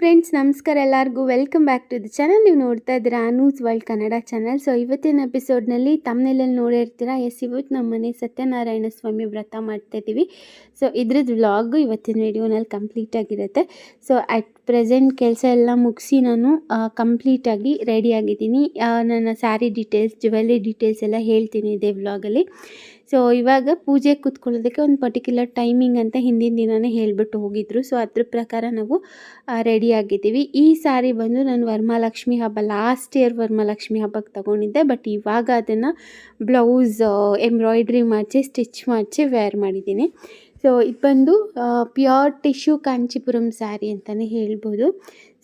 Friends ನಮಸ್ಕಾರ ಎಲ್ಲರಿಗೂ. Welcome back to the channel ನೀವು ನೋಡ್ತಾ ಇದ್ದೀರಾ news world Kannada channel so ಇವತ್ತಿನ ಎಪಿಸೋಡ್ನಲ್ಲಿ ತಮ್ಮನೆಲ್ಲಲ್ಲಿ ನೋಡಿರ್ತೀರಾ? ಎಸ್ ಇವತ್ತು ನಮ್ಮ ಮನೆ ಸತ್ಯನಾರಾಯಣ ಸ್ವಾಮಿ ವ್ರತ ಮಾಡ್ತಾ ಇದ್ದೀವಿ. ಸೊ ಇದ್ರದ್ದು ವ್ಲಾಗು ಇವತ್ತಿನ ವಿಡಿಯೋನಲ್ಲಿ ಕಂಪ್ಲೀಟ್ ಆಗಿರುತ್ತೆ. ಸೊ ಅಟ್ ಪ್ರೆಸೆಂಟ್ ಕೆಲಸ ಎಲ್ಲ ಮುಗಿಸಿ ನಾನು ಕಂಪ್ಲೀಟಾಗಿ ರೆಡಿ ಆಗಿದ್ದೀನಿ. ನನ್ನ ಸ್ಯಾರಿ ಡೀಟೇಲ್ಸ್ ಜ್ಯುವೆಲ್ರಿ ಡೀಟೇಲ್ಸ್ ಎಲ್ಲ ಹೇಳ್ತೀನಿ ಇದೇ ವ್ಲಾಗಲ್ಲಿ ಸೊ ಇವಾಗ ಪೂಜೆ ಕೂತ್ಕೊಳ್ಳೋದಕ್ಕೆ ಒಂದು ಪರ್ಟಿಕ್ಯುಲರ್ ಟೈಮಿಂಗ್ ಅಂತ ಹಿಂದಿನ ದಿನವೇ ಹೇಳಿಬಿಟ್ಟು ಹೋಗಿದ್ರು. ಸೊ ಅದ್ರ ಪ್ರಕಾರ ನಾವು ರೆಡಿ ಆಗಿದ್ದೀವಿ. ಈ ಸಾರಿ ಬಂದು ನಾನು ವರಮಹಾಲಕ್ಷ್ಮಿ ಹಬ್ಬ ಲಾಸ್ಟ್ ಇಯರ್ ವರಮಹಾಲಕ್ಷ್ಮಿ ಹಬ್ಬಕ್ಕೆ ತಗೊಂಡಿದ್ದೆ. ಬಟ್ ಇವಾಗ ಅದನ್ನು ಬ್ಲೌಸ್ ಎಂಬ್ರಾಯ್ಡ್ರಿ ಮಾಡಿಸಿ ಸ್ಟಿಚ್ ಮಾಡಿಸಿ ವೇರ್ ಮಾಡಿದ್ದೀನಿ. ಸೊ ಇದು ಬಂದು ಪ್ಯೂರ್ ಟಿಶ್ಯೂ ಕಾಂಚೀಪುರಂ ಸ್ಯಾರಿ ಅಂತಲೇ ಹೇಳ್ಬೋದು.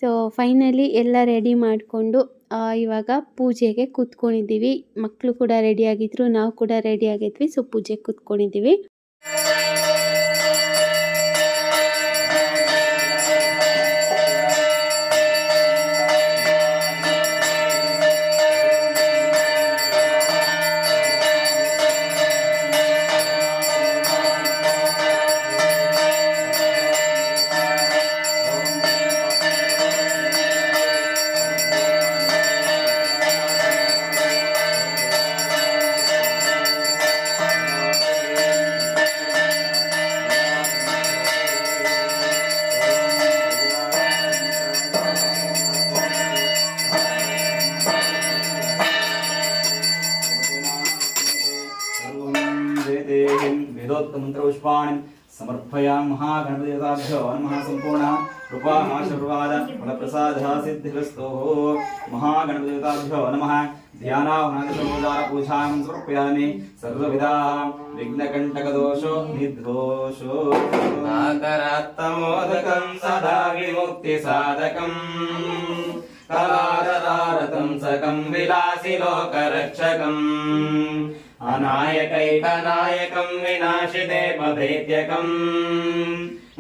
ಸೊ ಫೈನಲಿ ಎಲ್ಲ ರೆಡಿ ಮಾಡಿಕೊಂಡು ಇವಾಗ ಪೂಜೆಗೆ ಕೂತ್ಕೊಂಡಿದ್ದೀವಿ. ಮಕ್ಕಳು ಕೂಡ ರೆಡಿಯಾಗಿದ್ದರು ನಾವು ಕೂಡ ರೆಡಿ ಆಗಿದ್ವಿ. ಸೊ ಪೂಜೆಗೆ ಕೂತ್ಕೊಂಡಿದ್ದೀವಿ. మంత్రపుష్పాణి సమర్పయామహా గణపతిరతాభ్యో నమః సంపూర్ణ కృపా ఆశీర్వాద ఫలప్రసాద సిద్ధిరస్తో మహాగణపతిరతాభ్యో నమః ధ్యానావనాదిసమోదార పూజాం సమర్పయామి సర్వవిధా విఘ్నకంటకదోషో నిద్రోషో నాకరాత్తమోదకం సదా విముక్తి సాధకం కళారతారతం సకం విలాసి లోకరక్షకం लोकरक्षकम् अनायकैकनायकं विनाशिदेवभेद्यकम्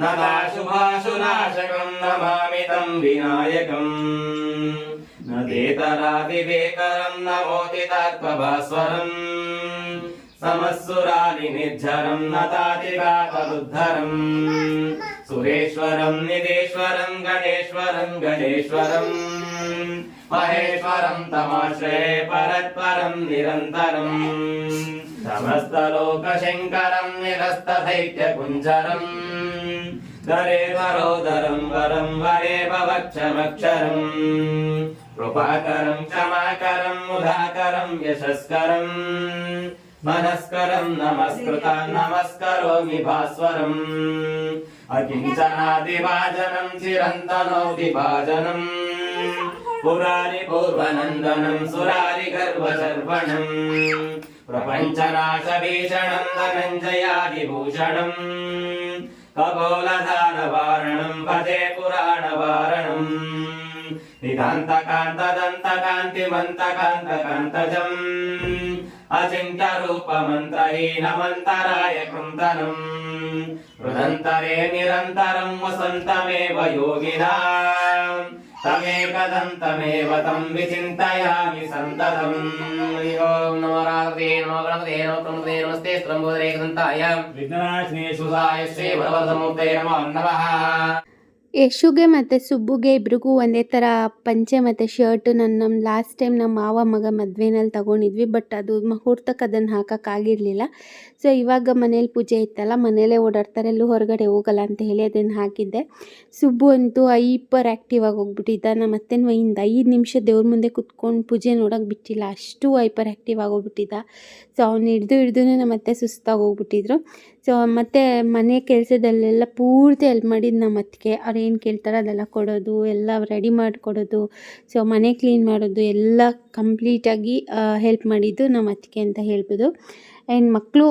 नदाशुभाशुनाशकं नमामि तं विनायकम् न देतरादिवेकरं नमोदितात्मभास्वरम् समस्सुरानि निर्झरं नतादिगातरुद्धरम् सुरेश्वरं निदेश्वरं गणेश्वरं गणेश्वरम् మహేశ్వరం తమాశ్రే పరత్పరం నిరంతరం. సమస్తలోకశంకరం నిరస్తైత్యకుంజరం దరే వరోదరం వరం వరే భవక్షమక్షరం కృపాకరం క్షమాకరం ముధాకరం యశస్కరం. మనస్కరం నమస్కృత నమస్కరోమి భాస్వరం. అకించనాదిభాజనం చిరంతనోదిభాజనం पुरारि पूर्वनन्दनं सुरारि गर्वशर्वणम् प्रपञ्चनाशभीषणं धनञ्जयादिभूषणम् खगोलधारवारणं भजे पुराणवारणम् निदान्तकान्तदन्तकान्तिमन्तकान्तकान्तजम् अचिन्त्यरूपमन्त्रहीनमन्तराय कृन्तनम् हृदन्तरे निरन्तरं वसन्तमेव योगिनाम् तमेकदन्तमेव तं विचिन्तयामि सन्ततम् ॐ नमो राधवे नमो गणपते नमो प्रमदे नमस्ते स्त्रम्बोदरे एकदन्ताय विघ्ननाशिने सुधाय श्री वरवरदमूर्ते नमो नमः ಯಶುಗೆ ಮತ್ತು ಸುಬ್ಬುಗೆ ಇಬ್ರಿಗೂ ಒಂದೇ ಥರ ಪಂಚೆ ಮತ್ತು ಶರ್ಟ್ ನನ್ನ ನಮ್ಮ ಲಾಸ್ಟ್ ಟೈಮ್ ನಮ್ಮ ಮಾವ ಮಗ ಮದುವೆನಲ್ಲಿ ತಗೊಂಡಿದ್ವಿ ಬಟ್ ಅದು ಮುಹೂರ್ತಕ್ಕೆ ಅದನ್ನು ಹಾಕೋಕ್ಕಾಗಿರಲಿಲ್ಲ ಸೊ ಇವಾಗ ಮನೇಲಿ ಪೂಜೆ ಇತ್ತಲ್ಲ, ಮನೇಲೇ ಓಡಾಡ್ತಾರೆ, ಎಲ್ಲೂ ಹೊರಗಡೆ ಹೋಗಲ್ಲ ಅಂತ ಹೇಳಿ ಅದನ್ನು ಹಾಕಿದ್ದೆ. ಸುಬ್ಬು ಅಂತೂ ಹೈಪರ್ ಆ್ಯಕ್ಟಿವ್ ಆಗಿ ಹೋಗ್ಬಿಟ್ಟಿದ್ದ. ನಮ್ಮ ಅತ್ತೆನ ಒಂದು ಐದು ನಿಮಿಷ ದೇವ್ರ ಮುಂದೆ ಕುತ್ಕೊಂಡು ಪೂಜೆ ನೋಡೋಕೆ ಬಿಟ್ಟಿಲ್ಲ, ಅಷ್ಟು ಹೈಪರ್ ಆ್ಯಕ್ಟಿವ್ ಆಗೋಗ್ಬಿಟ್ಟಿದ್ದ ಸೊ ಅವ್ನು ಹಿಡ್ದು ಹಿಡ್ದು ನಮ್ಮ ಅತ್ತೆ ಸುಸ್ತಾಗಿ ಹೋಗ್ಬಿಟ್ಟಿದ್ರು. ಸೊ ಮತ್ತು ಮನೆ ಕೆಲಸದಲ್ಲೆಲ್ಲ ಪೂರ್ತಿ ಹೆಲ್ಪ್ ಮಾಡಿದ್ದು ನಮ್ಮ ಅತ್ತಿಗೆ. ಅವ್ರು ಏನು ಕೇಳ್ತಾರೋ ಅದೆಲ್ಲ ಕೊಡೋದು, ಎಲ್ಲ ರೆಡಿ ಮಾಡಿಕೊಡೋದು. ಸೊ ಮನೆ ಕ್ಲೀನ್ ಮಾಡೋದು ಎಲ್ಲ ಕಂಪ್ಲೀಟಾಗಿ ಹೆಲ್ಪ್ ಮಾಡಿದ್ದು ನಮ್ಮ ಅತ್ತಿಗೆ ಅಂತ ಹೇಳ್ಬೋದು. ಆ್ಯಂಡ್ ಮಕ್ಕಳು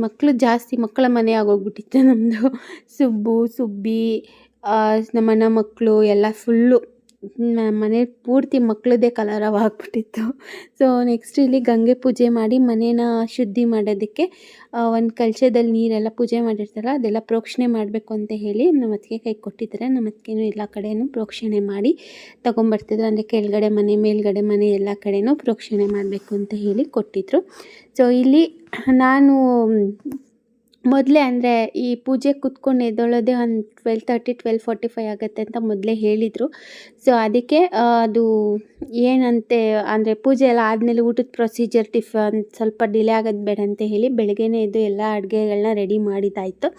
ಮಕ್ಕಳು ಜಾಸ್ತಿ ಮಕ್ಕಳ ಮನೆ ಆಗೋಗ್ಬಿಟ್ಟಿತ್ತು ನಮ್ಮದು ಸುಬ್ಬು ಸುಬ್ಬಿ ನಮ್ಮಣ್ಣ ಮಕ್ಕಳು ಎಲ್ಲ ಫುಲ್ಲು ಮನೆ ಪೂರ್ತಿ ಮಕ್ಕಳದ್ದೇ ಕಲರವ ಆಗ್ಬಿಟ್ಟಿತ್ತು ಸೊ ನೆಕ್ಸ್ಟ್ ಇಲ್ಲಿ ಗಂಗೆ ಪೂಜೆ ಮಾಡಿ ಮನೇನ ಶುದ್ಧಿ ಮಾಡೋದಕ್ಕೆ ಒಂದು ಕಲಶದಲ್ಲಿ ನೀರೆಲ್ಲ ಪೂಜೆ ಮಾಡಿರ್ತಾರಲ್ಲ, ಅದೆಲ್ಲ ಪ್ರೋಕ್ಷಣೆ ಮಾಡಬೇಕು ಅಂತ ಹೇಳಿ ನಮ್ಮ ಅತ್ತಿಗೆ ಕೈ ಕೊಟ್ಟಿದ್ದಾರೆ. ನಮ್ಮ ಅತ್ತಿಗೆನೂ ಎಲ್ಲ ಕಡೆಯೂ ಪ್ರೋಕ್ಷಣೆ ಮಾಡಿ ತೊಗೊಂಬರ್ತಿದ್ರು. ಅಂದರೆ ಕೆಳಗಡೆ ಮನೆ, ಮೇಲ್ಗಡೆ ಮನೆ ಎಲ್ಲ ಕಡೆಯೂ ಪ್ರೋಕ್ಷಣೆ ಮಾಡಬೇಕು ಅಂತ ಹೇಳಿ ಕೊಟ್ಟಿದ್ರು. ಸೊ ಇಲ್ಲಿ ನಾನು ಮೊದಲೇ ಅಂದರೆ ಈ ಪೂಜೆ ಕೂತ್ಕೊಂಡು ಎದ್ದೇಳೋದೇ ಒಂದು twelve thirty twelve forty five ಆಗುತ್ತೆ ಅಂತ ಮೊದಲೇ ಹೇಳಿದರು. ಸೊ ಅದಕ್ಕೆ ಅದು ಏನಂತೆ, ಅಂದರೆ ಪೂಜೆ ಎಲ್ಲ ಆದಮೇಲೆ ಊಟದ ಪ್ರೊಸೀಜರ್ ಟಿಫನ್ ಸ್ವಲ್ಪ ಡಿಲೇ ಆಗೋದು ಬೇಡ ಅಂತ ಹೇಳಿ ಬೆಳಗ್ಗೆನೇ ಎದ್ದು ಎಲ್ಲ ಅಡುಗೆಗಳನ್ನ ರೆಡಿ ಮಾಡಿದ್ದಾಯಿತು.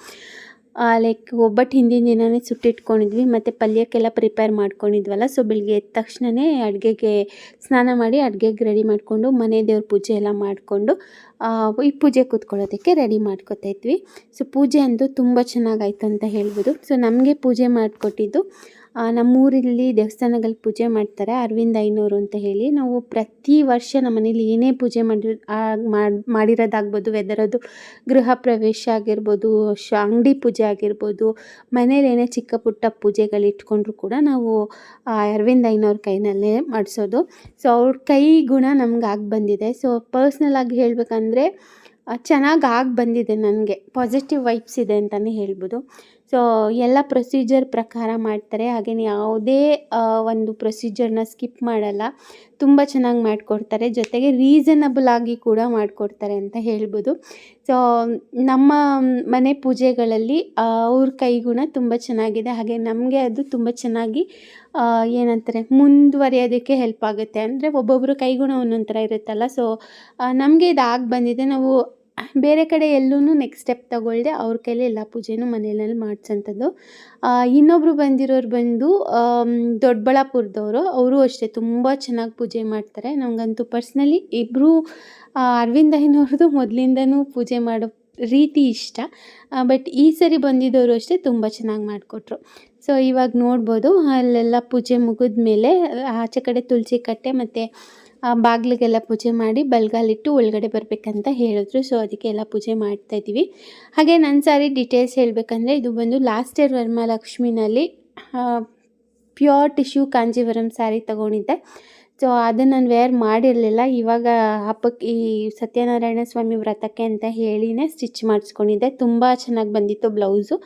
ಲೈಕ್ ಒಬ್ಬಟ್ಟು ಹಿಂದಿನ ದಿನವೇ ಸುಟ್ಟಿಟ್ಕೊಂಡಿದ್ವಿ, ಮತ್ತು ಪಲ್ಯಕ್ಕೆಲ್ಲ ಪ್ರಿಪೇರ್ ಮಾಡ್ಕೊಂಡಿದ್ವಲ್ಲ ಸೊ ಬೆಳಿಗ್ಗೆ ಎದ್ದ ತಕ್ಷಣವೇ ಅಡುಗೆಗೆ ಸ್ನಾನ ಮಾಡಿ ಅಡುಗೆಗೆ ರೆಡಿ ಮಾಡಿಕೊಂಡು, ಮನೆ ದೇವ್ರ ಪೂಜೆ ಎಲ್ಲ ಮಾಡಿಕೊಂಡು ಈ ಪೂಜೆ ಕೂತ್ಕೊಳ್ಳೋದಕ್ಕೆ ರೆಡಿ ಮಾಡ್ಕೊತಾ ಇದ್ವಿ. ಸೊ ಪೂಜೆ ಅಂತೂ ತುಂಬ ಚೆನ್ನಾಗಾಯ್ತು ಅಂತ ಹೇಳ್ಬೋದು. ಸೊ ನಮಗೆ ಪೂಜೆ ಮಾಡಿಕೊಟ್ಟಿದ್ದು ನಮ್ಮೂರಲ್ಲಿ ದೇವಸ್ಥಾನದಲ್ಲಿ ಪೂಜೆ ಮಾಡ್ತಾರೆ, ಅರವಿಂದ ಐನೂರು ಅಂತ ಹೇಳಿ. ನಾವು ಪ್ರತಿ ವರ್ಷ ನಮ್ಮ ಮನೇಲಿ ಏನೇ ಪೂಜೆ ಮಾಡಿ ಮಾಡಿ, ಮಾಡಿರೋದಾಗ್ಬೋದು ವೆದರ್ ಅದು ಗೃಹ ಪ್ರವೇಶ ಆಗಿರ್ಬೋದು, ಶ, ಅಂಗಡಿ ಪೂಜೆ ಆಗಿರ್ಬೋದು ಏನೇ ಚಿಕ್ಕ ಪುಟ್ಟ ಪೂಜೆಗಳು ಇಟ್ಕೊಂಡ್ರು ಕೂಡ ನಾವು ಅರವಿಂದ ಐನವ್ರ ಕೈನಲ್ಲೇ ಮಾಡಿಸೋದು. ಸೊ ಅವ್ರ ಕೈ ಗುಣ ನಮ್ಗೆ ಆಗಿ ಬಂದಿದೆ. ಸೊ ಪರ್ಸ್ನಲ್ ಆಗಿ ಹೇಳಬೇಕಂದ್ರೆ ಚೆನ್ನಾಗಿ ಆಗಿ ಬಂದಿದೆ ನನಗೆ. ಪಾಸಿಟಿವ್ ವೈಬ್ಸ್ ಇದೆ ಅಂತಲೇ ಹೇಳ್ಬೋದು. ಸೊ ಎಲ್ಲ ಪ್ರೊಸೀಜರ್ ಪ್ರಕಾರ ಮಾಡ್ತಾರೆ. ಹಾಗೆಯೇ ಯಾವುದೇ ಒಂದು ಪ್ರೊಸೀಜರ್ನ ಸ್ಕಿಪ್ ಮಾಡಲ್ಲ. ತುಂಬ ಚೆನ್ನಾಗಿ ಮಾಡಿಕೊಡ್ತಾರೆ. ಜೊತೆಗೆ ರೀಸನಬಲ್ ಆಗಿ ಕೂಡ ಮಾಡಿಕೊಡ್ತಾರೆ ಅಂತ ಹೇಳ್ಬೋದು. ಸೊ ನಮ್ಮ ಮನೆ ಪೂಜೆಗಳಲ್ಲಿ ಅವ್ರ ಕೈಗುಣ ತುಂಬ ಚೆನ್ನಾಗಿದೆ. ಹಾಗೆ ನಮಗೆ ಅದು ತುಂಬ ಚೆನ್ನಾಗಿ ಏನಂತಾರೆ, ಮುಂದುವರಿಯೋದಕ್ಕೆ ಹೆಲ್ಪ್ ಆಗುತ್ತೆ. ಅಂದರೆ ಒಬ್ಬೊಬ್ಬರು ಕೈಗುಣ ಒಂದೊಂದು ಥರ ಇರುತ್ತಲ್ಲ. ಸೊ ನಮಗೆ ಇದು ಆಗಿ ಬಂದಿದೆ. ನಾವು ಬೇರೆ ಕಡೆ ಎಲ್ಲೂ ನೆಕ್ಸ್ಟ್ ಸ್ಟೆಪ್ ತಗೊಳ್ಳದೆ ಅವ್ರ ಕೈಲಿ ಎಲ್ಲ ಪೂಜೆನೂ ಮನೆಯಲ್ಲಿ ಮಾಡಿಸೋಂಥದ್ದು ಇನ್ನೊಬ್ಬರು ಬಂದಿರೋರು ಬಂದು ದೊಡ್ಡಬಳ್ಳಾಪುರದವರು ಅವರು ಅಷ್ಟೇ ತುಂಬ ಚೆನ್ನಾಗಿ ಪೂಜೆ ಮಾಡ್ತಾರೆ. ನನಗಂತೂ ಪರ್ಸ್ನಲಿ ಇಬ್ಬರು ಅರವಿಂದ ಅಯ್ಯನವ್ರದ್ದು ಮೊದಲಿಂದನೂ ಪೂಜೆ ಮಾಡೋ ರೀತಿ ಇಷ್ಟ. ಬಟ್ ಈ ಸರಿ ಬಂದಿದ್ದವರು ಅಷ್ಟೇ ತುಂಬ ಚೆನ್ನಾಗಿ ಮಾಡಿಕೊಟ್ರು. ಸೊ, ಇವಾಗ ನೋಡ್ಬೋದು, ಅಲ್ಲೆಲ್ಲ ಪೂಜೆ ಮುಗಿದ ಮೇಲೆ ಆಚೆ ಕಡೆ ತುಳಸಿ ಕಟ್ಟೆ ಮತ್ತು ಬಾಗಿಲಿಗೆಲ್ಲ ಪೂಜೆ ಮಾಡಿ ಬಲ್ಗಾಲಿಟ್ಟು ಒಳಗಡೆ ಬರಬೇಕಂತ ಹೇಳಿದ್ರು. ಸೊ ಅದಕ್ಕೆ ಎಲ್ಲ ಪೂಜೆ ಮಾಡ್ತಾ ಇದ್ದೀವಿ. ಹಾಗೆ ನನ್ನ ಸಾರಿ ಡೀಟೇಲ್ಸ್ ಹೇಳಬೇಕಂದ್ರೆ, ಇದು ಬಂದು ಲಾಸ್ಟ್ ಇಯರ್ ವರ್ಮಾಲಕ್ಷ್ಮಿನಲ್ಲಿ ಪ್ಯೂರ್ ಟಿಶ್ಯೂ ಕಾಂಜೀವರಂ ಸ್ಯಾರಿ ತೊಗೊಂಡಿದ್ದೆ. ಸೊ ಅದನ್ನು ನಾನು ವೇರ್ ಮಾಡಿರಲಿಲ್ಲ. ಇವಾಗ ಹಬ್ಬಕ್ಕೆ ಈ ಸತ್ಯನಾರಾಯಣ ಸ್ವಾಮಿ ವ್ರತಕ್ಕೆ ಅಂತ ಹೇಳಿನೇ ಸ್ಟಿಚ್ ಮಾಡಿಸ್ಕೊಂಡಿದ್ದೆ. ತುಂಬ ಚೆನ್ನಾಗಿ ಬಂದಿತ್ತು ಬ್ಲೌಸು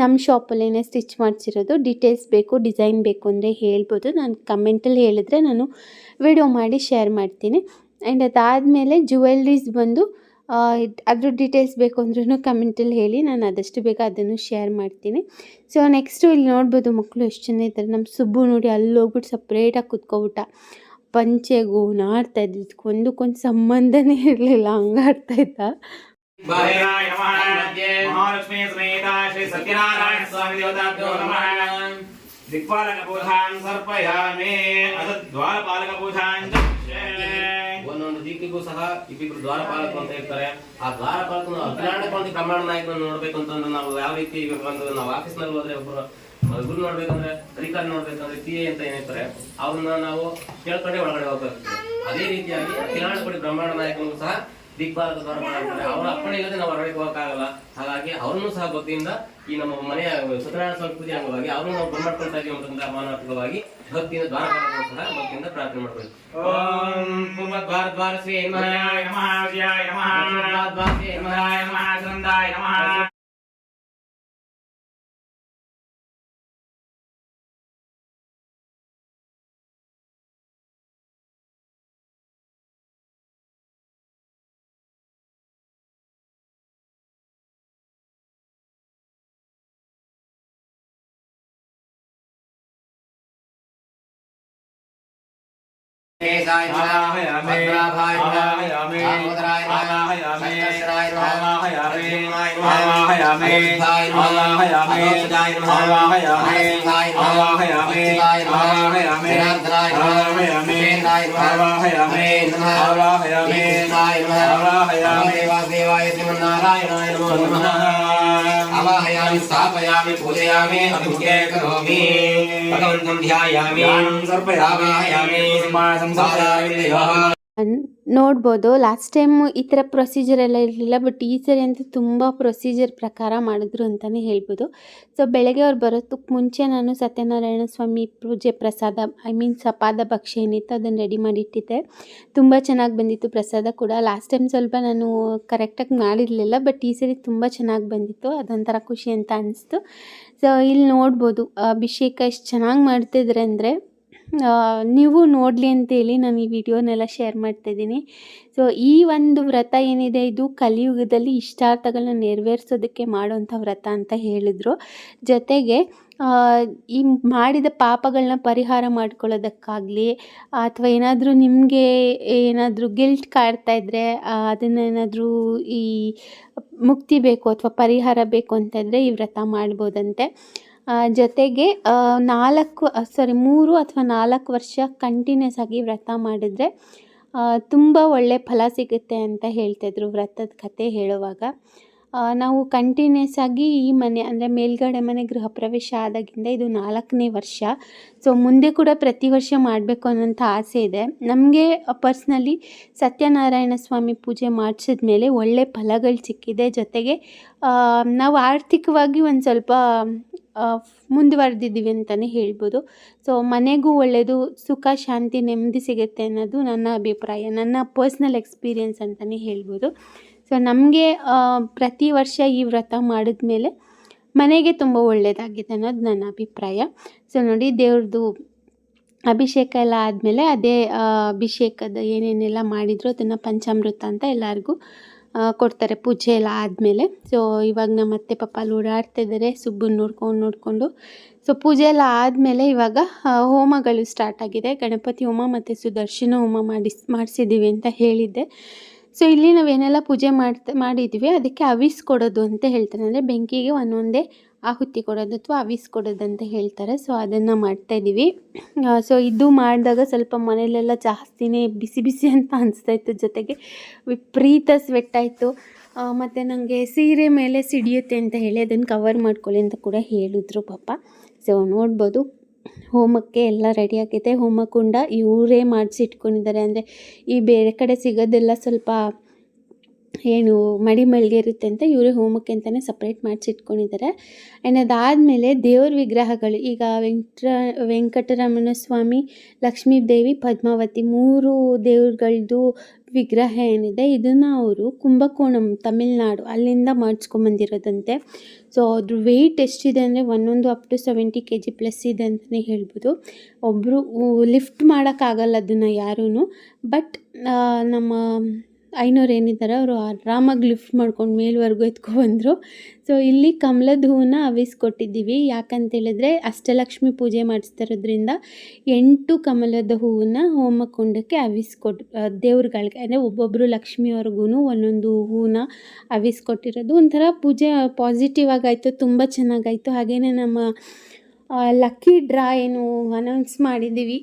ನಮ್ಮ ಶಾಪಲ್ಲೇ ಸ್ಟಿಚ್ ಮಾಡಿಸಿರೋದು. ಡೀಟೇಲ್ಸ್ ಬೇಕು ಡಿಸೈನ್ ಬೇಕು ಅಂದರೆ ಹೇಳ್ಬೋದು. ನಾನು ಕಮೆಂಟಲ್ಲಿ ಹೇಳಿದ್ರೆ ನಾನು ವಿಡಿಯೋ ಮಾಡಿ ಶೇರ್ ಮಾಡ್ತೀನಿ. ಆ್ಯಂಡ್ ಅದಾದಮೇಲೆ ಜುವೆಲ್ರೀಸ್ ಬಂದು ಅದ್ರ ಡೀಟೇಲ್ಸ್ ಬೇಕು ಅಂದ್ರೂ ಕಮೆಂಟಲ್ಲಿ ಹೇಳಿ. ನಾನು ಅದಷ್ಟು ಬೇಗ ಅದನ್ನು ಶೇರ್ ಮಾಡ್ತೀನಿ. ಸೊ ನೆಕ್ಸ್ಟು ಇಲ್ಲಿ ನೋಡ್ಬೋದು ಮಕ್ಕಳು ಎಷ್ಟು ಜನ ಇದ್ದಾರೆ. ನಮ್ಮ ಸುಬ್ಬು ನೋಡಿ ಅಲ್ಲಿ ಹೋಗ್ಬಿಟ್ಟು ಸಪ್ರೇಟಾಗಿ ಕುತ್ಕೊಬಿಟ್ಟ. ಪಂಚೆಗೂ ನಾಡ್ತಾ ಇದ್ದಿದ್ದಕ್ಕೆ ಒಂದಕ್ಕೊಂದು ಸಂಬಂಧನೇ ಇರಲಿಲ್ಲ. ಹಂಗಾಡ್ತಾ ಮಹಾಲಕ್ಷ್ಮೀ ಸಮೇತ ಶ್ರೀ ಸತ್ಯನಾರಾಯಣ ಸ್ವಾಮಿ ದೇವತಾಭ್ಯೋ ನಮಃ. ದಿಕ್ಪಾಲಕ ಪೂಜಾಂ ಸರ್ಪಯಾಮಿ ಅದ ದ್ವಾರಪಾಲಕ ಪೂಜಾಂ ಒಂದೊಂದು ದಿಕ್ಕಿಗೂ ಸಹ ಇಬ್ಬಿಬ್ರು ದ್ವಾರಪಾಲಕರು ಅಂತ ಇರ್ತಾರೆ ಆ ದ್ವಾರಪಾಲಕನ ಅಗ್ರಾಣ ಪಂಥಿ ಪ್ರಮಾಣ ನಾಯಕರನ್ನು ನೋಡ್ಬೇಕು ಅಂತಂದ್ರೆ ನಾವು ಯಾವ ರೀತಿ ಇವಾಗ ಒಂದು ನಾವು ಆಫೀಸ್ನಲ್ಲಿ ಹೋದ್ರೆ ಒಬ್ಬರು ಗುರು ನೋಡ್ಬೇಕಂದ್ರೆ ಅಧಿಕಾರಿ ನೋಡ್ಬೇಕಂದ್ರೆ ಪಿ ಎ ಅಂತ ಏನಿರ್ತಾರೆ ಅವ್ರನ್ನ ನಾವು ಕೇಳ್ಕೊಂಡೆ ಒಳಗಡೆ ಹೋಗ್ಬೇಕಾಗ್ತದೆ. ಅದೇ ರೀತಿಯಾಗಿ ಕೋಟಿ ಬ್ರಹ್ಮಾಂಡ ನಾಯಕನಿಗೂ ಸಹ ದ್ವಾರಪಾಲ ಅಂತಾರೆ ಅವರ ಅಪ್ಪಣೆ ಇಲ್ಲದೆ ನಾವು ಹೊರಗಡೆ ಹೋಗಕ್ಕಾಗಲ್ಲ. ಹಾಗಾಗಿ ಅವರನ್ನು ಸಹ ಭಕ್ತಿಯಿಂದ ಈ ನಮ್ಮ ಮನೆಯ ಸತ್ಯನಾರಾಯಣ ಸಂಸ್ಕೃತಿ ಅಂಗವಾಗಿ ಅವರನ್ನು ನಾವು ಬರ್ಮಾಡ್ಕೊಳ್ತಾ ಇದೀವಿ ಅಂತಂದ್ರೆ ಭಕ್ತಿಯಿಂದ ದ್ವಾರ ಸಹ ಭಕ್ತಿಯಿಂದ ಪ್ರಾರ್ಥನೆ ಮಾಡಬೇಕು ಓಂ ಪೂರ್ವದ್ವಾರ ದ್ವಾರ ನಮಃ ನಮಃ ನಮಃ. केशाय नमः भद्राभाय नमः दामोदराय नमः शंकराय नमः नृसिंहाय नमः अनिरुद्धाय नमः मनोजदाय नमः नरसिंहाय नमः शिवाय नमः जनार्दनाय नमः वीरेन्द्राय नमः नरेन्द्राय नमः वीरेन्द्राय नमः देवादेवाय श्रीमन्नारायणाय नमो ನೋಡ್ಬೋದು ಲಾಸ್ಟ್ ಟೈಮ್ ಈ ಥರ ಪ್ರೊಸೀಜರ್ ಎಲ್ಲ ಇರಲಿಲ್ಲ ಬಟ್ ಈ ಸರಿ ಅಂತೂ ತುಂಬ ಪ್ರೊಸೀಜರ್ ಪ್ರಕಾರ ಮಾಡಿದ್ರು ಅಂತಲೇ ಹೇಳ್ಬೋದು. ಸೊ ಬೆಳಗ್ಗೆ ಅವ್ರು ಬರೋದಕ್ಕೆ ಮುಂಚೆ ನಾನು ಸತ್ಯನಾರಾಯಣ ಸ್ವಾಮಿ ಪೂಜೆ ಪ್ರಸಾದ ಐ ಮೀನ್ ಸಪಾದ ಭಕ್ಷ್ಯ ಏನಿತ್ತು ಅದನ್ನು ರೆಡಿ ಮಾಡಿಟ್ಟಿದ್ದೆ. ತುಂಬ ಚೆನ್ನಾಗಿ ಬಂದಿತ್ತು ಪ್ರಸಾದ ಕೂಡ. ಲಾಸ್ಟ್ ಟೈಮ್ ಸ್ವಲ್ಪ ನಾನು ಕರೆಕ್ಟಾಗಿ ಮಾಡಿರಲಿಲ್ಲ ಬಟ್ ಈ ಸರಿ ತುಂಬ ಚೆನ್ನಾಗಿ ಬಂದಿತ್ತು. ಅದೊಂಥರ ಖುಷಿ ಅಂತ ಅನಿಸ್ತು. ಸೊ ಇಲ್ಲಿ ನೋಡ್ಬೋದು, ಅಭಿಷೇಕ ಎಷ್ಟು ಚೆನ್ನಾಗಿ ಮಾಡ್ತಿದ್ರೆ ಅಂದರೆ ನೀವು ನೋಡಲಿ ಅಂತೇಳಿ ನಾನು ಈ ವಿಡಿಯೋನೆಲ್ಲ ಶೇರ್ ಮಾಡ್ತಾಯಿದ್ದೀನಿ. ಸೊ ಈ ಒಂದು ವ್ರತ ಏನಿದೆ, ಇದು ಕಲಿಯುಗದಲ್ಲಿ ಇಷ್ಟಾರ್ಥಗಳನ್ನ ನೆರವೇರಿಸೋದಕ್ಕೆ ಮಾಡುವಂಥ ವ್ರತ ಅಂತ ಹೇಳಿದರು. ಜೊತೆಗೆ ಈ ಮಾಡಿದ ಪಾಪಗಳನ್ನ ಪರಿಹಾರ ಮಾಡ್ಕೊಳ್ಳೋದಕ್ಕಾಗಲಿ, ಅಥವಾ ಏನಾದರೂ ನಿಮಗೆ ಏನಾದರೂ ಗಿಲ್ಟ್ ಕಾಡ್ತಾ ಇದ್ದರೆ ಅದನ್ನೇನಾದರೂ ಈ ಮುಕ್ತಿ ಬೇಕು ಅಥವಾ ಪರಿಹಾರ ಬೇಕು ಅಂತಂದರೆ ಈ ವ್ರತ ಮಾಡ್ಬೋದಂತೆ. ಜೊತೆಗೆ ನಾಲ್ಕು ಸಾರಿ ಮೂರು ಅಥವಾ ನಾಲ್ಕು ವರ್ಷ ಕಂಟಿನ್ಯೂಸ್ ಆಗಿ ವ್ರತ ಮಾಡಿದರೆ ತುಂಬ ಒಳ್ಳೆ ಫಲ ಸಿಗುತ್ತೆ ಅಂತ ಹೇಳ್ತಾಯಿದ್ರು ವ್ರತದ ಕತೆ ಹೇಳುವಾಗ. ನಾವು ಕಂಟಿನ್ಯೂಸ್ ಆಗಿ ಈ ಮನೆ, ಅಂದರೆ ಮೇಲ್ಗಡೆ ಮನೆ ಗೃಹ ಪ್ರವೇಶ ಆದಾಗಿಂದ ಇದು ನಾಲ್ಕನೇ ವರ್ಷ. ಸೊ ಮುಂದೆ ಕೂಡ ಪ್ರತಿ ವರ್ಷ ಮಾಡಬೇಕು ಅನ್ನೋಂಥ ಆಸೆ ಇದೆ. ನಮಗೆ ಪರ್ಸ್ನಲಿ ಸತ್ಯನಾರಾಯಣ ಸ್ವಾಮಿ ಪೂಜೆ ಮಾಡಿಸಿದ್ಮೇಲೆ ಒಳ್ಳೆ ಫಲಗಳು ಸಿಕ್ಕಿದೆ. ಜೊತೆಗೆ ನಾವು ಆರ್ಥಿಕವಾಗಿ ಒಂದು ಸ್ವಲ್ಪ ಮುಂದುವರೆದಿದ್ದೀವಿ ಅಂತಲೇ ಹೇಳ್ಬೋದು. ಸೊ ಮನೆಗೂ ಒಳ್ಳೆಯದು ಸುಖ, ಶಾಂತಿ, ನೆಮ್ಮದಿ ಸಿಗುತ್ತೆ ಅನ್ನೋದು ನನ್ನ ಅಭಿಪ್ರಾಯ, ನನ್ನ ಪರ್ಸ್ನಲ್ ಎಕ್ಸ್ಪೀರಿಯೆನ್ಸ್ ಅಂತಲೇ ಹೇಳ್ಬೋದು. ಸೊ ನಮಗೆ ಪ್ರತಿ ವರ್ಷ ಈ ವ್ರತ ಮಾಡಿದ್ಮೇಲೆ ಮನೆಗೆ ತುಂಬ ಒಳ್ಳೆಯದಾಗಿದೆ ಅನ್ನೋದು ನನ್ನ ಅಭಿಪ್ರಾಯ. ಸೊ ನೋಡಿ ದೇವ್ರದ್ದು ಅಭಿಷೇಕ ಎಲ್ಲ ಆದಮೇಲೆ ಅದೇ ಅಭಿಷೇಕದ ಏನೇನೆಲ್ಲ ಮಾಡಿದ್ರು ಅದನ್ನು ಪಂಚಾಮೃತ ಅಂತ ಎಲ್ಲರಿಗೂ ಕೊಡ್ತಾರೆ ಪೂಜೆ ಎಲ್ಲ ಆದಮೇಲೆ. ಸೊ ಇವಾಗ ನಮ್ಮ ಅತ್ತೆ ಪಪ್ಪ ಅಲ್ಲಿ ಓಡಾಡ್ತಾ ಇದ್ದಾರೆ ಸುಬ್ಬನ ನೋಡ್ಕೊಂಡು ನೋಡಿಕೊಂಡು. ಸೊ ಪೂಜೆ ಎಲ್ಲ ಆದಮೇಲೆ ಇವಾಗ ಹೋಮಗಳು ಸ್ಟಾರ್ಟ್ ಆಗಿದೆ. ಗಣಪತಿ ಹೋಮ ಮತ್ತು ಸುದರ್ಶನ ಹೋಮ ಮಾಡಿಸ್ ಮಾಡಿಸಿದ್ದೀವಿ ಅಂತ ಹೇಳಿದ್ದೆ. ಸೊ ಇಲ್ಲಿ ನಾವೇನೆಲ್ಲ ಪೂಜೆ ಮಾಡ್ತಾ, ಮಾಡಿದ್ವಿ, ಅದಕ್ಕೆ ಅವಿಸ್ ಕೊಡೋದು ಅಂತ ಹೇಳ್ತಾರೆ. ಅಂದರೆ ಬೆಂಕಿಗೆ ಒಂದೊಂದೇ ಆಹುತಿ ಕೊಡೋದು ಅಥವಾ ಅವಿಸ್ ಕೊಡೋದು ಅಂತ ಹೇಳ್ತಾರೆ. ಸೊ ಅದನ್ನು ಮಾಡ್ತಾಯಿದ್ದೀವಿ ಸೊ ಇದು ಮಾಡಿದಾಗ ಸ್ವಲ್ಪ ಮನೇಲೆಲ್ಲ ಜಾಸ್ತಿನೇ ಬಿಸಿ ಬಿಸಿ ಅಂತ ಅನಿಸ್ತಾ ಇತ್ತು. ಜೊತೆಗೆ ವಿಪರೀತ ಸ್ವೆಟ್ ಆಯಿತು. ಮತ್ತು ನನಗೆ ಸೀರೆ ಮೇಲೆ ಸಿಡಿಯುತ್ತೆ ಅಂತ ಹೇಳಿ ಅದನ್ನು ಕವರ್ ಮಾಡ್ಕೊಳ್ಳಿ ಅಂತ ಕೂಡ ಹೇಳಿದ್ರು ಪಾಪ. ಸೊ ನೋಡ್ಬೋದು. ಹೋಮಕ್ಕೆ ಎಲ್ಲ ರೆಡಿ ಆಗಿದೆ. ಹೋಮಕುಂಡ ಇವರೇ ಮಾಡಿಸಿ ಇಟ್ಕೊಂಡಿದ್ದಾರೆ ಅಂದರೆ ಈ ಬೇರೆ ಕಡೆ ಸಿಗೋದೆಲ್ಲ ಸ್ವಲ್ಪ ಏನು ಮಡಿ ಮಳಿಗೆ ಇರುತ್ತೆ ಅಂತ ಇವರೇ ಹೋಮಕ್ಕೆ ಅಂತಲೇ ಸಪ್ರೇಟ್ ಮಾಡಿಸಿ ಇಟ್ಕೊಂಡಿದ್ದಾರೆ ಆ್ಯಂಡ್ ಅದಾದಮೇಲೆ ದೇವ್ರ ವಿಗ್ರಹಗಳು, ಈಗ ವೆಂಕಟ ವೆಂಕಟರಮಣ ಸ್ವಾಮಿ ಲಕ್ಷ್ಮೀ ದೇವಿ ಪದ್ಮಾವತಿ ಮೂರು ದೇವ್ರುಗಳ್ದು ವಿಗ್ರಹ ಏನಿದೆ, ಇದನ್ನು ಅವರು ಕುಂಭಕೋಣಂ, ತಮಿಳ್ನಾಡು ಅಲ್ಲಿಂದ ಮಾಡಿಸ್ಕೊಂಬಂದಿರೋದಂತೆ ಸೊ ಅದ್ರ ವೆಯ್ಟ್ ಎಷ್ಟಿದೆ ಅಂದರೆ ಒಂದೊಂದು up to seventy K G plus ಇದೆ ಅಂತಲೇ ಹೇಳ್ಬೋದು. ಒಬ್ಬರು ಲಿಫ್ಟ್ ಮಾಡೋಕ್ಕಾಗಲ್ಲ ಅದನ್ನು ಯಾರೂ ಬಟ್ ನಮ್ಮ ಐನೋರು ಏನಿದ್ದಾರೆ ಅವರು ಆರಾಮಾಗಿ ಲಿಫ್ಟ್ ಮಾಡ್ಕೊಂಡು ಮೇಲ್ವರೆಗೂ ಎತ್ಕೊಬಂದರು ಸೊ ಇಲ್ಲಿ ಕಮಲದ ಹೂವನ್ನ ಅವಿಸ್ಕೊಟ್ಟಿದ್ದೀವಿ. ಯಾಕಂತೇಳಿದ್ರೆ ಅಷ್ಟಲಕ್ಷ್ಮಿ ಪೂಜೆ ಮಾಡಿಸ್ತಿರೋದ್ರಿಂದ ಎಂಟು ಕಮಲದ ಹೂವನ್ನ ಹೋಮಕುಂಡಕ್ಕೆ ಅವಿಸ್ಕೊಟ್ ದೇವ್ರುಗಳಿಗೆ, ಅಂದರೆ ಒಬ್ಬೊಬ್ಬರು ಲಕ್ಷ್ಮಿಯವ್ರಿಗೂ ಒಂದೊಂದು ಹೂವನ್ನ ಅವಿಸ್ಕೊಟ್ಟಿರೋದು. ಒಂಥರ ಪೂಜೆ ಪಾಸಿಟಿವ್ ಆಗಾಯಿತು, ತುಂಬ ಚೆನ್ನಾಗಾಯಿತು. ಹಾಗೆಯೇ ನಮ್ಮ ಲಕ್ಕಿ ಡ್ರಾ ಏನು ಅನೌನ್ಸ್ ಮಾಡಿದ್ದೀವಿ.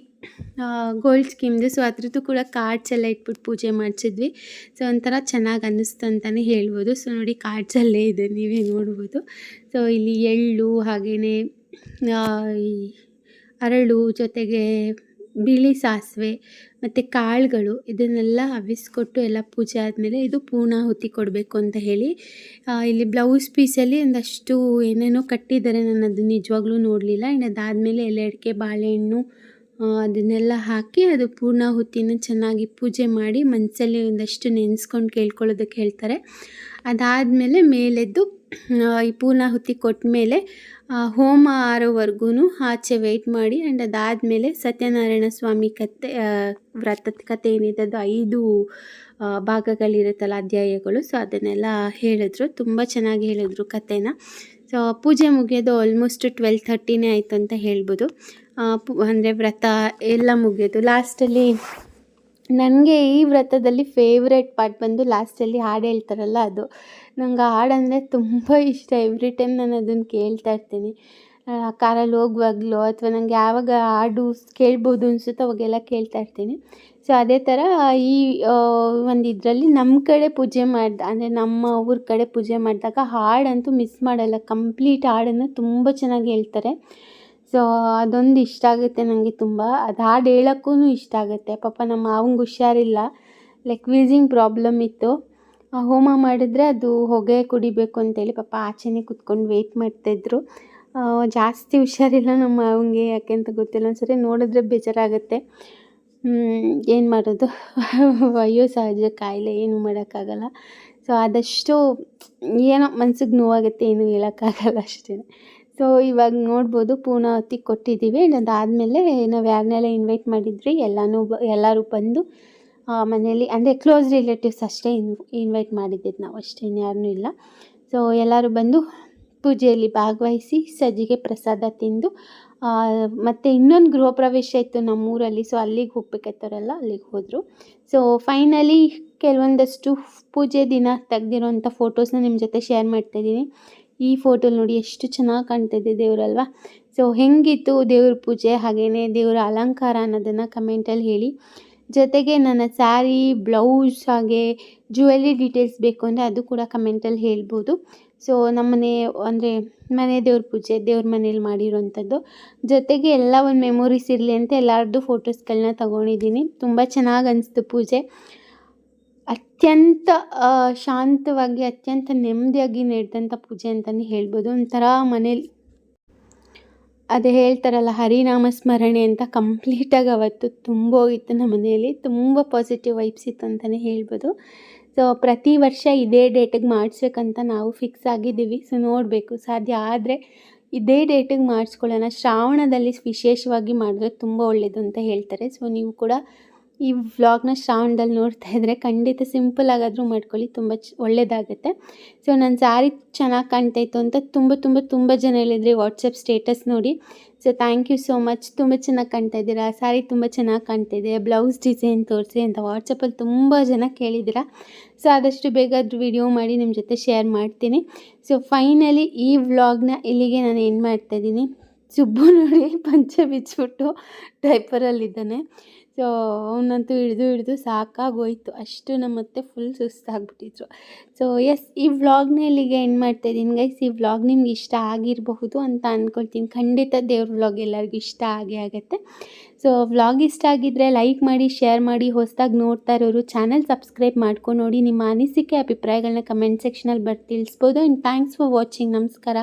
ಗೋಲ್ಡ್ ಸ್ಕೀಮ್ದು ಸೊ ಅದ್ರದ್ದು ಕೂಡ ಕಾರ್ಡ್ಸ್ ಎಲ್ಲ ಇಟ್ಬಿಟ್ಟು ಪೂಜೆ ಮಾಡಿಸಿದ್ವಿ. ಸೊ ಒಂಥರ ಚೆನ್ನಾಗಿ ಅನ್ನಿಸ್ತು ಅಂತಲೇ ಹೇಳ್ಬೋದು. ಸೊ ನೋಡಿ ಕಾರ್ಡ್ಸಲ್ಲೇ ಇದೆ, ನೀವೇ ನೋಡ್ಬೋದು. ಸೊ ಇಲ್ಲಿ ಎಳ್ಳು ಹಾಗೆಯೇ ಈ ಅರಳು, ಜೊತೆಗೆ ಬಿಳಿ ಸಾಸಿವೆ, ಮತ್ತು ಕಾಳುಗಳು, ಇದನ್ನೆಲ್ಲ ಹವಿಸ್ಕೊಟ್ಟು ಎಲ್ಲ ಪೂಜೆ ಆದಮೇಲೆ ಇದು ಪೂರ್ಣಾಹುತಿ ಕೊಡಬೇಕು ಅಂತ ಹೇಳಿ. ಇಲ್ಲಿ ಬ್ಲೌಸ್ ಪೀಸಲ್ಲಿ ಒಂದಷ್ಟು ಏನೇನೋ ಕಟ್ಟಿದ್ದಾರೆ. ನಾನು ಅದು ನಿಜವಾಗ್ಲೂ ನೋಡಲಿಲ್ಲ. ಇನ್ನು ಅದಾದಮೇಲೆ ಎಲೆ ಅಡಿಕೆ, ಬಾಳೆಹಣ್ಣು ಅದನ್ನೆಲ್ಲ ಹಾಕಿ ಅದು ಪೂರ್ಣಾಹುತಿನ ಚೆನ್ನಾಗಿ ಪೂಜೆ ಮಾಡಿ ಮನಸ್ಸಲ್ಲಿ ಒಂದಷ್ಟು ನೆನೆಸ್ಕೊಂಡು ಕೇಳ್ಕೊಳ್ಳೋದಕ್ಕೆ ಹೇಳ್ತಾರೆ. ಅದಾದಮೇಲೆ ಮೇಲೆದ್ದು ಈ ಪೂರ್ಣಾಹುತಿ ಕೊಟ್ಟ ಮೇಲೆ ಹೋಮ ಆರೋವರೆಗೂ ಆಚೆ ವೆಯ್ಟ್ ಮಾಡಿ ಆ್ಯಂಡ್ ಅದಾದಮೇಲೆ ಸತ್ಯನಾರಾಯಣ ಸ್ವಾಮಿ ಕತೆ ವ್ರತದ ಕತೆ ಏನಿದೆ ಅದು ಐದು ಭಾಗಗಳಿರುತ್ತಲ್ಲ ಅಧ್ಯಾಯಗಳು ಸೊ ಅದನ್ನೆಲ್ಲ ಹೇಳಿದ್ರು. ತುಂಬ ಚೆನ್ನಾಗಿ ಹೇಳಿದ್ರು ಕತೆನ. ಸೊ ಪೂಜೆ ಮುಗಿಯೋದು ಆಲ್ಮೋಸ್ಟ್ ಟ್ವೆಲ್ ಥರ್ಟಿನೇ ಆಯಿತು ಅಂತ ಹೇಳ್ಬೋದು. ಅಂದರೆ ವ್ರತ ಎಲ್ಲ ಮುಗಿಯೋದು. ಲಾಸ್ಟಲ್ಲಿ ನನಗೆ ಈ ವ್ರತದಲ್ಲಿ ಫೇವ್ರೆಟ್ ಪಾರ್ಟ್ ಬಂದು ಲಾಸ್ಟಲ್ಲಿ ಹಾಡು ಹೇಳ್ತಾರಲ್ಲ ಅದು. ನಂಗೆ ಆ ಹಾಡಂದರೆ ತುಂಬ ಇಷ್ಟ. ಎವ್ರಿ ಟೈಮ್ ನಾನು ಅದನ್ನು ಕೇಳ್ತಾ ಇರ್ತೀನಿ. ಕಾರಲ್ಲಿ ಹೋಗುವಾಗ್ಲೋ ಅಥವಾ ನನಗೆ ಯಾವಾಗ ಹಾಡು ಕೇಳ್ಬೋದು ಅನಿಸುತ್ತೋ ಅವಾಗೆಲ್ಲ ಕೇಳ್ತಾ ಇರ್ತೀನಿ. ಸೊ ಅದೇ ಥರ ಈ ಒಂದು ಇದರಲ್ಲಿ ನಮ್ಮ ಕಡೆ ಪೂಜೆ ಮಾಡ್ದ, ಅಂದರೆ ನಮ್ಮ ಊರ ಕಡೆ ಪೂಜೆ ಮಾಡಿದಾಗ ಹಾಡಂತೂ ಮಿಸ್ ಮಾಡಲ್ಲ. ಕಂಪ್ಲೀಟ್ ಹಾಡನ್ನು ತುಂಬ ಚೆನ್ನಾಗಿ ಹೇಳ್ತಾರೆ. ಸೊ ಅದೊಂದು ಇಷ್ಟ ಆಗುತ್ತೆ ನನಗೆ ತುಂಬ. ಅದು ಹಾಡು ಹೇಳೋಕ್ಕೂ ಇಷ್ಟ ಆಗುತ್ತೆ. ಪಾಪ ನಮ್ಮ ಮಾವಂಗೆ ಹುಷಾರಿಲ್ಲ. ಲೈಕ್ ವೀಸಿಂಗ್ ಪ್ರಾಬ್ಲಮ್ ಇತ್ತು. ಹೋಮ ಮಾಡಿದ್ರೆ ಅದು ಹೊಗೆ ಕುಡಿಬೇಕು ಅಂತೇಳಿ ಪಾಪ ಆಚೆನೇ ಕುತ್ಕೊಂಡು ವೆಯ್ಟ್ ಮಾಡ್ತಾಯಿದ್ರು ಜಾಸ್ತಿ ಹುಷಾರಿಲ್ಲ ನಮ್ಮ ಮಾವಂಗೆ. ಯಾಕೆ ಅಂತ ಗೊತ್ತಿಲ್ಲ. ಒಂದ್ಸರಿ ನೋಡಿದ್ರೆ ಬೇಜಾರಾಗುತ್ತೆ. ಏನು ಮಾಡೋದು? ವಯೋ ಸಹಜ ಕಾಯಿಲೆ ಏನು ಮಾಡೋಕ್ಕಾಗಲ್ಲ. ಸೊ ಆದಷ್ಟು ಏನೋ ಮನ್ಸಿಗೆ ನೋವಾಗುತ್ತೆ, ಏನು ಹೇಳೋಕ್ಕಾಗಲ್ಲ ಅಷ್ಟೇ. ಸೊ ಇವಾಗ ನೋಡ್ಬೋದು ಪೂರ್ಣಾವತಿ ಕೊಟ್ಟಿದ್ದೀವಿ. ಅದಾದಮೇಲೆ ನಾವು ಯಾರನ್ನೆಲ್ಲ ಇನ್ವೈಟ್ ಮಾಡಿದ್ರಿ ಎಲ್ಲನೂ ಎಲ್ಲರೂ ಬಂದು ಮನೇಲಿ ಅಂದರೆ ಕ್ಲೋಸ್ ರಿಲೇಟಿವ್ಸ್ ಅಷ್ಟೇ ಇನ್ ಇನ್ವೈಟ್ ಮಾಡಿದ್ದಿದ್ದು ನಾವು ಅಷ್ಟೇ ಯಾರೂ ಇಲ್ಲ. ಸೊ ಎಲ್ಲರೂ ಬಂದು ಪೂಜೆಯಲ್ಲಿ ಭಾಗವಹಿಸಿ, ಸಜ್ಜಿಗೆ ಪ್ರಸಾದ ತಿಂದು ಮತ್ತು ಇನ್ನೊಂದು ಗೃಹ ಪ್ರವೇಶ ಇತ್ತು ನಮ್ಮೂರಲ್ಲಿ ಸೊ ಅಲ್ಲಿಗೆ ಹೋಗ್ಬೇಕಾಯ್ತವರೆಲ್ಲ ಅಲ್ಲಿಗೆ ಹೋದರು. ಸೊ ಫೈನಲಿ ಕೆಲವೊಂದಷ್ಟು ಪೂಜೆ ದಿನ ತೆಗ್ದಿರೋಂಥ ಫೋಟೋಸ್ನ ನಿಮ್ಮ ಜೊತೆ ಶೇರ್ ಮಾಡ್ತಾಯಿದ್ದೀನಿ ಈ ಫೋಟೋಲಿ ನೋಡಿ ಎಷ್ಟು ಚೆನ್ನಾಗಿ ಕಾಣ್ತಾಯಿದೆ ದೇವರಲ್ವಾ. ಸೊ ಹೆಂಗಿತ್ತು ದೇವ್ರ ಪೂಜೆ ಹಾಗೆಯೇ ದೇವರ ಅಲಂಕಾರ ಅನ್ನೋದನ್ನು ಕಮೆಂಟಲ್ಲಿ ಹೇಳಿ. ಜೊತೆಗೆ ನನ್ನ ಸ್ಯಾರಿ ಬ್ಲೌಸ್ ಹಾಗೆ ಜ್ಯುವೆಲ್ರಿ ಡೀಟೇಲ್ಸ್ ಬೇಕು ಅಂದರೆ ಅದು ಕೂಡ ಕಮೆಂಟಲ್ಲಿ ಹೇಳ್ಬೋದು. ಸೊ ನಮ್ಮನೆ ಅಂದರೆ ಮನೆ ದೇವ್ರ ಪೂಜೆ, ದೇವ್ರ ಮನೇಲಿ ಮಾಡಿರೋವಂಥದ್ದು. ಜೊತೆಗೆ ಎಲ್ಲ ಒಂದು ಮೆಮೊರೀಸ್ ಇರಲಿ ಅಂತ ಎಲ್ಲರದ್ದು ಫೋಟೋಸ್ಗಳನ್ನ ತಗೊಂಡಿದ್ದೀನಿ. ತುಂಬ ಚೆನ್ನಾಗಿ ಅನಿಸ್ತು ಪೂಜೆ. ಅತ್ಯಂತ ಶಾಂತವಾಗಿ, ಅತ್ಯಂತ ನೆಮ್ಮದಿಯಾಗಿ ನಡೆದಂಥ ಪೂಜೆ ಅಂತಲೇ ಹೇಳ್ಬೋದು. ಒಂಥರ ಮನೇಲಿ ಅದೇ ಹೇಳ್ತಾರಲ್ಲ, ಹರಿನಾಮ ಸ್ಮರಣೆ ಅಂತ ಕಂಪ್ಲೀಟಾಗಿ ಅವತ್ತು ತುಂಬ ಹೋಗಿತ್ತು ನಮ್ಮ ಮನೆಯಲ್ಲಿ ತುಂಬ ಪಾಸಿಟಿವ್ ವೈಬ್ಸ್ ಇತ್ತು ಅಂತಲೇ ಹೇಳ್ಬೋದು. ಸೊ ಪ್ರತಿ ವರ್ಷ ಇದೇ ಡೇಟಿಗೆ ಮಾಡಿಸ್ಬೇಕಂತ ನಾವು ಫಿಕ್ಸ್ ಆಗಿದ್ದೀವಿ. ಸೊ ನೋಡಬೇಕು. ಸಾಧ್ಯ ಆದರೆ ಇದೇ ಡೇಟಿಗೆ ಮಾಡಿಸ್ಕೊಳ್ಳೋಣ. ಶ್ರಾವಣದಲ್ಲಿ ವಿಶೇಷವಾಗಿ ಮಾಡಿದ್ರೆ ತುಂಬ ಒಳ್ಳೆಯದು ಅಂತ ಹೇಳ್ತಾರೆ. ಸೊ ನೀವು ಕೂಡ ಈ ವ್ಲಾಗ್ನ ಶ್ರಾವಣದಲ್ಲಿ ನೋಡ್ತಾ ಇದ್ದರೆ ಖಂಡಿತ ಸಿಂಪಲ್ ಆಗಾದರೂ ಮಾಡ್ಕೊಳ್ಳಿ. ತುಂಬ ಚ ಒಳ್ಳೆಯದಾಗುತ್ತೆ ಸೊ ನನ್ನ ಸ್ಯಾರಿ ಚೆನ್ನಾಗಿ ಕಾಣ್ತಾಯಿತ್ತು ಅಂತ ತುಂಬ ತುಂಬ ತುಂಬ ಜನ ಹೇಳಿದ್ರಿ ವಾಟ್ಸಪ್ ಸ್ಟೇಟಸ್ ನೋಡಿ. So thank you so much ತುಂಬ ಚೆನ್ನಾಗಿ ಕಾಣ್ತಾ ಇದ್ದೀರಾ? ಸ್ಯಾರಿ ತುಂಬ ಚೆನ್ನಾಗಿ ಕಾಣ್ತಿದೆ ಬ್ಲೌಸ್ ಡಿಸೈನ್ ತೋರಿಸಿ ಅಂತ ವಾಟ್ಸಪ್ಪಲ್ಲಿ ತುಂಬ ಜನ ಕೇಳಿದ್ದೀರಾ? ಸೊ ಆದಷ್ಟು ಬೇಗ ಅದು ವಿಡಿಯೋ ಮಾಡಿ ನಿಮ್ಮ ಜೊತೆ ಶೇರ್ ಮಾಡ್ತೀನಿ. ಸೊ ಫೈನಲಿ ಈ ವ್ಲಾಗ್ನ ಇಲ್ಲಿಗೆ ನಾನು ಏನು ಮಾಡ್ತಾಯಿದ್ದೀನಿ ಸುಬ್ಬು ನೋಡಿ ಪಂಚೆ ಬಿಚ್ಚಿಬಿಟ್ಟು ಡೈಪರಲ್ಲಿದ್ದಾನೆ ಸೊ ಅವನಂತೂ ಹಿಡಿದು ಹಿಡಿದು ಸಾಕಾಗೋಯ್ತು. ಅಷ್ಟು ನಮ್ಮ ಮತ್ತೆ ಫುಲ್ ಸುಸ್ತಾಗ್ಬಿಟ್ಟಿದ್ರು. ಸೊ ಎಸ್ ಈ ವ್ಲಾಗ್ನ ಇಲ್ಲಿಗೆ ಎಂಡ್ ಮಾಡ್ತಾಯಿದ್ದೀನಿ ಗೈಸ್ ಈ ವ್ಲಾಗ್ ನಿಮ್ಗೆ ಇಷ್ಟ ಆಗಿರಬಹುದು ಅಂತ ಅಂದ್ಕೊಳ್ತೀನಿ ಖಂಡಿತ ದೇವ್ರ ವ್ಲಾಗ್ ಎಲ್ಲರಿಗೂ ಇಷ್ಟ ಆಗೇ ಆಗುತ್ತೆ. ಸೊ ವ್ಲಾಗ್ ಇಷ್ಟ ಆಗಿದ್ದರೆ ಲೈಕ್ ಮಾಡಿ ಶೇರ್ ಮಾಡಿ, ಹೊಸದಾಗಿ ನೋಡ್ತಾ ಇರೋರು ಚಾನಲ್ ಸಬ್ಸ್ಕ್ರೈಬ್ ಮಾಡ್ಕೊಂಡು ನೋಡಿ ನಿಮ್ಮ ಅನಿಸಿಕೆ ಅಭಿಪ್ರಾಯಗಳನ್ನ ಕಮೆಂಟ್ ಸೆಕ್ಷನಲ್ಲಿ ಬರ್ತಿಳಿಸ್ಬೋದು ಆ್ಯಂಡ್ ಥ್ಯಾಂಕ್ಸ್ ಫಾರ್ ವಾಚಿಂಗ್ ನಮಸ್ಕಾರ.